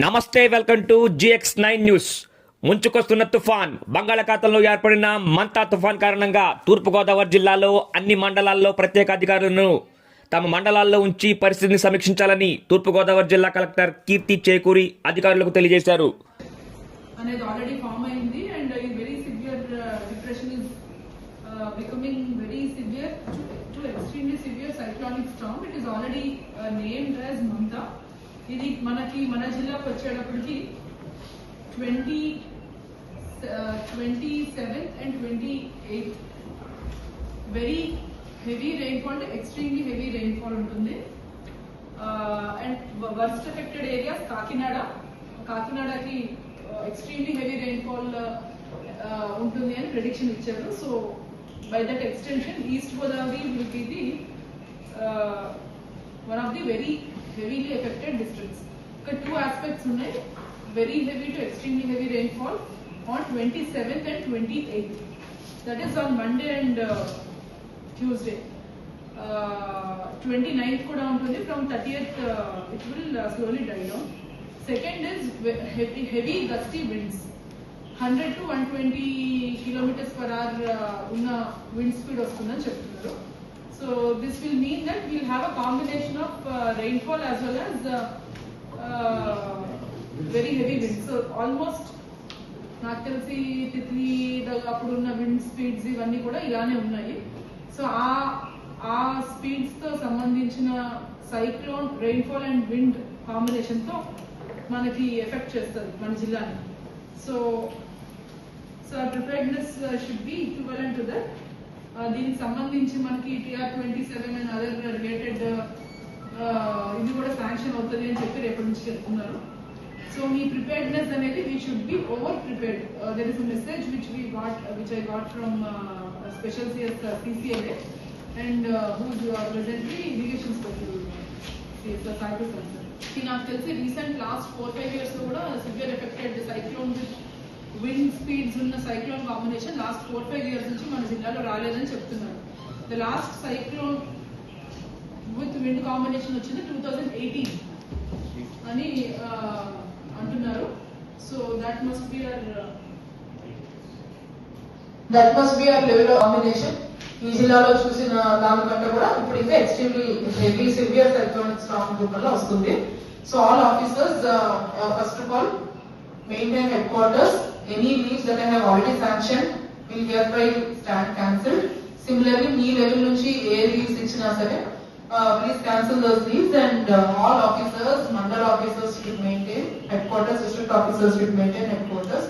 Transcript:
నమస్తే welcome to GX nine news. ముంచుకొస్తున్న తుఫాన్ బంగాళాఖాతంలో ఏర్పడిన మంతా తుఫాన్ కారణంగా తూర్పుగోదావరి జిల్లాలో అన్ని మండలాల్లో ప్రత్యేక అధికారులను తమ మండలాల్లో ఉంచి పరిస్థితిని సమీక్షించాలని తూర్పుగోదావరి జిల్లా కలెక్టర్ కీర్తి చేకూరి అధికారులకు తెలియజేశారు. అనేది ఆల్రెడీ ఫామ్ అయింది and very severe depression is becoming very severe to extremely severe cyclonic it already named as Montha ఇది మనకి మన జిల్లాకు వచ్చేటప్పటికి twenty twenty seventh and twenty eighth very heavy rainfall extremely heavy rainfall ఉంటుంది. And worst affected areas Kakinada. కాకినాడకి extremely heavy rainfall ఉంటుంది అని prediction ఇచ్చారు. So by that extension East Godavari ఇది one of the very heavily affected districts ఇక్కడ two aspects ఉన్నాయి. Very heavy to extremely heavy rainfall on twenty seventh and twenty eighth that is on Monday and Tuesday twenty ninth కూడా ఉంటుంది. From thirty eighth it will slowly die down second is heavy heavy gusty winds hundred to one twenty kilometres per hour ఉన్న wind speed వస్తుందని చెప్తున్నారు. Mean that will have a combination of uh, combination as rainfall as uh, uh, very heavy wind so almost నాకు తెలిసి తిత్లీ అప్పుడు ఉన్న wind speeds ఇవన్నీ కూడా ఇలానే ఉన్నాయి. సో ఆ ఆ స్పీడ్స్తో సంబంధించిన సైక్లోన్ రెయిన్ఫాల్ అండ్ విండ్ కాంబినేషన్తో మనకి ఎఫెక్ట్ చేస్తుంది మన జిల్లాని. So so preparedness should be equivalent to that దీనికి సంబంధించి మనకి TR twenty seven and other related ఇది కూడా శాంక్షన్ అవుతుంది అని చెప్పి రేపటి నుంచి చెప్తున్నారు. సో మీ ప్రిపేర్డ్నెస్ అనేది we should be over prepared there is a message which we got which I got from special CS CCI and whose presently irrigation special CS నాకు తెలిసి రీసెంట్ లాస్ట్ ఫోర్ ఫైవ్ ఇయర్స్లో కూడా severe affected cyclone with wind speeds ఉన్న cyclone combination last four five years నుంచి మన జిల్లాలో రాలేదని చెప్తున్నారు. The last cyclone with wind combination వచ్చింది టూ థౌజండ్ ఎయిటీన్ అని అంటున్నారు. So that must be our that must be our level of combination ఈ జిల్లాలో చూసిన దానికంటే కూడా ఇప్పుడు ఇంకా extremely heavy severe cyclonic strong రూపంలో వస్తుంది. So all officers first of all maintain headquarters any leaves that I have already sanction will hereby stand cancelled similarly me level నుంచి ఏ లీవ్స్ ఇచ్చినా సరే please cancel those leaves and all officers mandal officers should maintain headquarters district officers should maintain headquarters